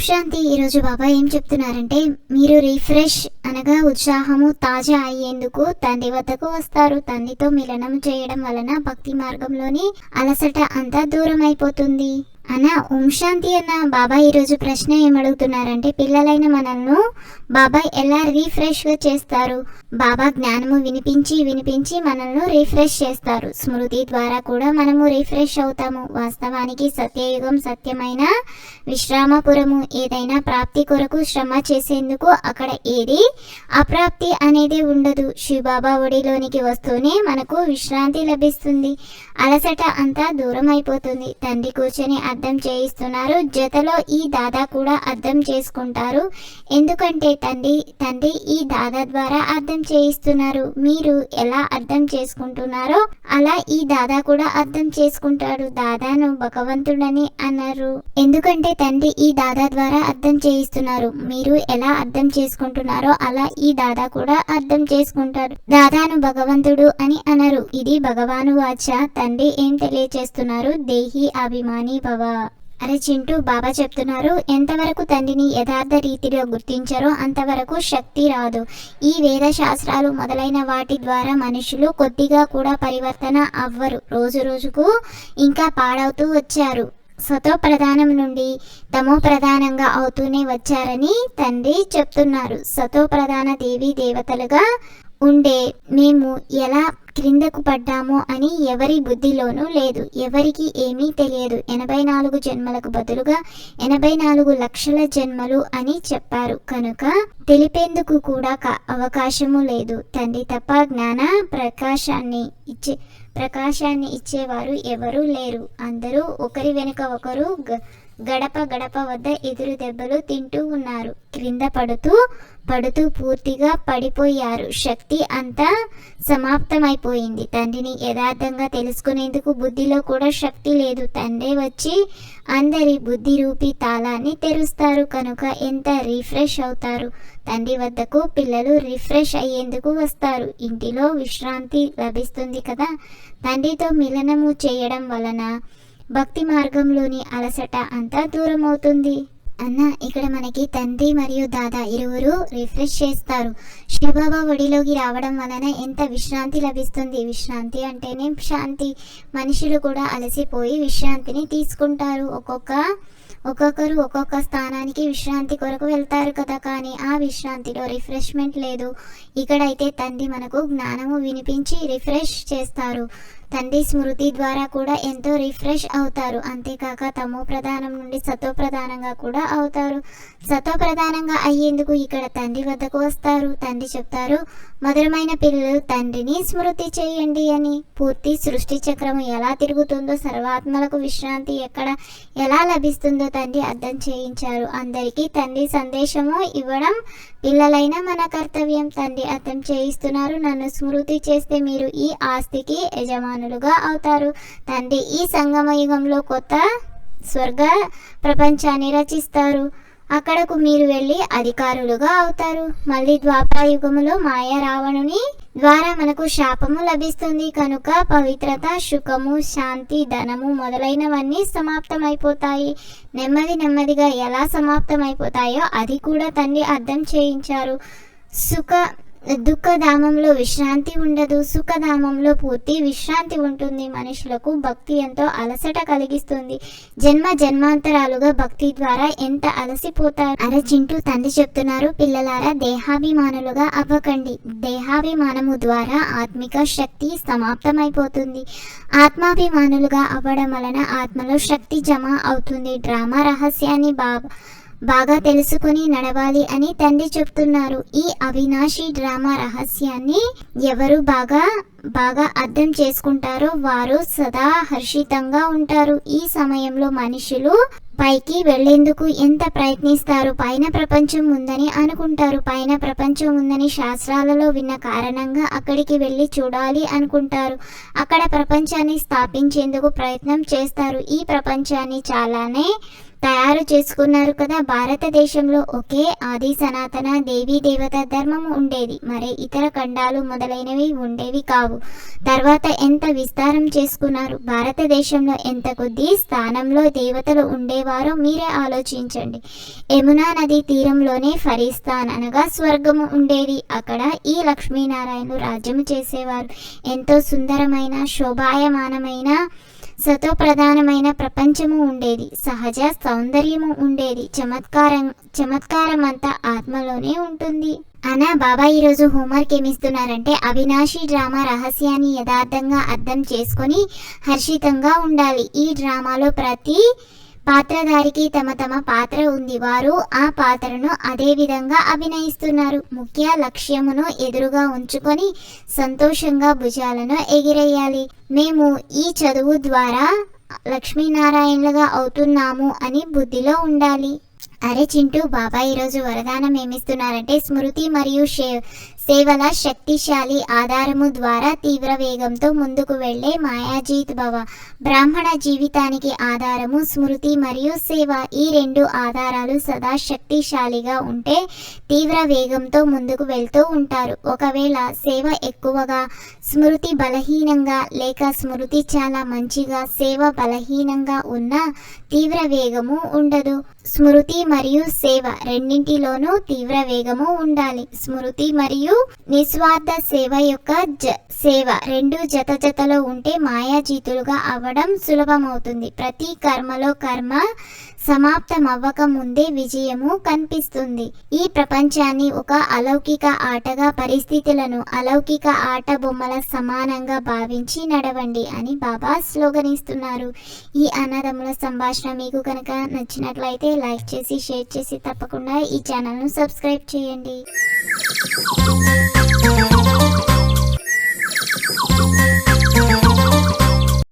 శాంతి ఈరోజు బాబా ఏం చెప్తున్నారంటే మీరు రిఫ్రెష్ అనగా ఉత్సాహము తాజా అయ్యేందుకు తండ్రి వద్దకు వస్తారు. తండ్రితో మిలనం చేయడం వలన భక్తి మార్గంలోని అలసట అంతా దూరం అయిపోతుంది అన్న ఓం శాంతి అన్న బాబా ఈరోజు ప్రశ్న ఏమడుగుతున్నారంటే పిల్లలైన మనల్ని బాబా ఎలా రీఫ్రెష్గా చేస్తారు? బాబా జ్ఞానము వినిపించి వినిపించి మనల్ని రీఫ్రెష్ చేస్తారు. స్మృతి ద్వారా కూడా మనము రీఫ్రెష్ అవుతాము. వాస్తవానికి సత్యయుగం సత్యమైన విశ్రామపురము. ఏదైనా ప్రాప్తి కొరకు శ్రమ చేసేందుకు అక్కడ ఏది అప్రాప్తి అనేది ఉండదు. శివబాబా ఒడిలోనికి వస్తూనే మనకు విశ్రాంతి లభిస్తుంది. అలసట అంతా దూరం అయిపోతుంది తండ్రి కూర్చొని అర్థం చేయిస్తున్నారు. జతలో ఈ దాదా కూడా అర్థం చేసుకుంటారు. ఎందుకంటే తండ్రి తండ్రి ఈ దాదా ద్వారా అర్థం చేయిస్తున్నారు. మీరు ఎలా అర్థం చేసుకుంటున్నారో అలా ఈ దాదా కూడా అర్థం చేసుకుంటాడు. దాదాను భగవంతుడని అన్నారు ఎందుకంటే తండ్రి ఈ దాదా ద్వారా అర్థం చేయిస్తున్నారు. మీరు ఎలా అర్థం చేసుకుంటున్నారో అలా ఈ దాదా కూడా అర్థం చేసుకుంటారు దాదాను భగవంతుడు అని అన్నారు ఇది భగవాను వాచ. తండ్రి ఏం తెలియచేస్తున్నారు? దేహి అభిమాని భవ అరే చింటూ బాబా చెప్తున్నారు ఎంతవరకు తండ్రిని యథార్థ రీతిలో గుర్తించారో అంతవరకు శక్తి రాదు. ఈ వేద శాస్త్రాలు మొదలైన వాటి ద్వారా మనుషులు కొద్దిగా కూడా పరివర్తన అవ్వరు. రోజు రోజుకు ఇంకా పాడవుతూ వచ్చారు. సతో ప్రధానం నుండి తమో ప్రధానంగా అవుతూనే వచ్చారని తండ్రి చెప్తున్నారు. సతో ప్రధాన దేవి దేవతలుగా ఉండే మేము ఎలా క్రిందకు పడ్డామో అని ఎవరి బుద్ధిలోనూ లేదు. ఎవరికి ఏమీ తెలియదు. ఎనభై నాలుగు జన్మలకు బదులుగా ఎనభై నాలుగు లక్షల జన్మలు అని చెప్పారు. కనుక తెలిపేందుకు కూడా క- అవకాశము లేదు. తండ్రి తప్ప జ్ఞాన ప్రకాశాన్ని ఇచ్చే ప్రకాశాన్ని ఇచ్చేవారు ఎవరూ లేరు. అందరూ ఒకరి వెనుక ఒకరు గ- గడప గడప వద్ద ఎదురు దెబ్బలు తింటూ ఉన్నారు. క్రింద పడుతూ పడుతూ పూర్తిగా పడిపోయారు. శక్తి అంతా సమాప్తమైపోయింది. తండ్రిని యథార్థంగా తెలుసుకునేందుకు బుద్ధిలో కూడా శక్తి లేదు. తండ్రి వచ్చి అందరి బుద్ధి రూపి తాళాన్ని తెరుస్తారు. కనుక ఎంత రిఫ్రెష్ అవుతారు? తండ్రి వద్దకు పిల్లలు రిఫ్రెష్ అయ్యేందుకు వస్తారు. ఇంటిలో విశ్రాంతి లభిస్తుంది కదా? తండ్రితో మిలనము చేయడం వలన భక్తి మార్గంలోని అలసట అంతా దూరం అవుతుంది అన్న ఇక్కడ మనకి తండ్రి మరియు దాదా ఇరువురు రిఫ్రెష్ చేస్తారు. శివబాబా ఒడిలోకి రావడం వలన ఎంత విశ్రాంతి లభిస్తుంది? విశ్రాంతి అంటేనే శాంతి. మనుషులు కూడా అలసిపోయి విశ్రాంతిని తీసుకుంటారు. ఒక్కొక్క ఒక్కొక్కరు ఒక్కొక్క స్థానానికి విశ్రాంతి కొరకు వెళ్తారు కదా కానీ ఆ విశ్రాంతిలో రిఫ్రెష్మెంట్ లేదు. ఇక్కడైతే తండ్రి మనకు జ్ఞానము వినిపించి రిఫ్రెష్ చేస్తారు. తండ్రి స్మృతి ద్వారా కూడా ఎంతో రిఫ్రెష్ అవుతారు. అంతేకాక తమో ప్రధానం నుండి సతో ప్రధానంగా కూడా అవుతారు. సతో ప్రధానంగా అయ్యేందుకు ఇక్కడ తండ్రి వద్దకు వస్తారు. తండ్రి చెప్తారు మధురమైన పిల్లలు తండ్రిని స్మృతి చేయండి అని. పూర్తి సృష్టి చక్రము ఎలా తిరుగుతుందో సర్వాత్మలకు విశ్రాంతి ఎక్కడ ఎలా లభిస్తుందో తండ్రి అర్థం చేయించారు. అందరికీ తండ్రి సందేశము ఇవ్వడం పిల్లలైన మన కర్తవ్యం తండ్రి అర్థం చేయిస్తున్నారు. నన్ను స్మృతి చేస్తే మీరు ఈ ఆస్తికి యజమానులుగా అవుతారు. తండ్రి ఈ సంగమ యుగంలో కొత్త స్వర్గ ప్రపంచాన్ని రచిస్తారు. అక్కడకు మీరు వెళ్ళి అధికారులుగా అవుతారు. మళ్ళీ ద్వాపర యుగములో మాయ రావణుని ద్వారా మనకు శాపము లభిస్తుంది. కనుక పవిత్రత సుఖము శాంతి ధనము మొదలైనవన్నీ సమాప్తమైపోతాయి. నెమ్మది నెమ్మదిగా ఎలా సమాప్తమైపోతాయో అది కూడా తండ్రి అర్థం చేయించారు. సుఖ దుఃఖధామంలో విశ్రాంతి ఉండదు సుఖధామంలో పూర్తి విశ్రాంతి ఉంటుంది. మనుషులకు భక్తి ఎంతో అలసట కలిగిస్తుంది. జన్మ జన్మాంతరాలుగా భక్తి ద్వారా ఎంత అలసిపోతారు? అరచింటూ తండ్రి చెప్తున్నారు పిల్లలారా దేహాభిమానులుగా అవ్వకండి. దేహాభిమానము ద్వారా ఆత్మిక శక్తి సమాప్తమైపోతుంది. ఆత్మాభిమానులుగా అవ్వడం వలన ఆత్మలో శక్తి జమ అవుతుంది. డ్రామా రహస్యాన్ని బాబా బాగా తెలుసుకుని నడవాలి అని తండ్రి చెప్తున్నారు. ఈ అవినాశి డ్రామా రహస్యాన్ని ఎవరు బాగా బాగా అర్థం చేసుకుంటారో వారు సదా హర్షితంగా ఉంటారు. ఈ సమయంలో మనుషులు పైకి వెళ్ళేందుకు ఎంత ప్రయత్నిస్తారు? పైన ప్రపంచం ఉందని అనుకుంటారు. పైన ప్రపంచం ఉందని శాస్త్రాలలో విన్న కారణంగా అక్కడికి వెళ్ళి చూడాలి అనుకుంటారు. అక్కడ ప్రపంచాన్ని స్థాపించేందుకు ప్రయత్నం చేస్తారు. ఈ ప్రపంచాన్ని చాలానే తయారు చేసుకున్నారు కదా. భారతదేశంలో ఒకే ఆది సనాతన దేవీ దేవత ధర్మం ఉండేది. మరి ఇతర ఖండాలు మొదలైనవి ఉండేవి కావు. తర్వాత ఎంత విస్తారం చేసుకున్నారు? భారతదేశంలో ఎంత కొద్ది స్థానంలో దేవతలు ఉండేవారో మీరే ఆలోచించండి. యమునా నది తీరంలోనే ఫరిస్తాన్ అనగా స్వర్గము ఉండేది. అక్కడ ఈ లక్ష్మీనారాయణులు రాజ్యము చేసేవారు. ఎంతో సుందరమైన శోభాయమానమైన సతోప్రధానమైన ప్రపంచము ఉండేది. సహజ సౌందర్యము ఉండేది. చమత్కారం చమత్కారం అంతా ఆత్మలోనే ఉంటుంది. అనా బాబా ఈరోజు హోంవర్క్ ఏమిస్తున్నారంటే అవినాశి డ్రామా రహస్యాన్ని యథార్థంగా అర్థం చేసుకొని హర్షితంగా ఉండాలి. ఈ డ్రామాలో ప్రతి పాత్రధారికి తమ తమ పాత్ర ఉంది. వారు ఆ పాత్రను అదే విధంగా అభినయిస్తున్నారు. ముఖ్య లక్ష్యమును ఎదురుగా ఉంచుకొని సంతోషంగా భుజాలను ఎగిరేయాలి. మేము ఈ చదువు ద్వారా లక్ష్మీనారాయణలుగా అవుతున్నాము అని బుద్ధిలో ఉండాలి. అరే చింటూ బాబా ఈరోజు వరదానం ఏమిస్తున్నారంటే స్మృతి మరియు షే- సేవల శక్తిశాలి ఆధారము ద్వారా తీవ్ర వేగంతో ముందుకు వెళ్ళే మాయాజీత్ భవ. బ్రాహ్మణ జీవితానికి ఆధారము స్మృతి మరియు సేవ. ఈ రెండు ఆధారాలు సదా శక్తిశాలిగా ఉంటే తీవ్ర వేగంతో ముందుకు వెళ్తూ ఉంటారు. ఒకవేళ సేవ ఎక్కువగా స్మృతి బలహీనంగా లేక స్మృతి చాలా మంచిగా సేవ బలహీనంగా ఉన్న తీవ్ర వేగము ఉండదు. స్మృతి మరియు సేవ రెండింటిలోనూ తీవ్ర వేగము ఉండాలి. స్మృతి మరియు నిస్వార్థ సేవ యొక్క జ సేవ రెండు జత జతలో ఉంటే మాయాజీతులుగా అవ్వడం సులభమవుతుంది. ప్రతి కర్మలో కర్మ సమాప్తమవ్వక ముందే విజయము కనిపిస్తుంది. ఈ ప్రపంచాన్ని ఒక అలౌకిక ఆటగా పరిస్థితులను అలౌకిక ఆట బొమ్మల సమానంగా భావించి నడవండి అని బాబా శ్లోగనిస్తున్నారు ఈ అన్నదమ్ముల సంభాషణ మీకు కనుక నచ్చినట్లయితే లైక్ చేసి షేర్ చేసి తప్పకుండా ఈ ఛానల్ను సబ్స్క్రైబ్ చేయండి.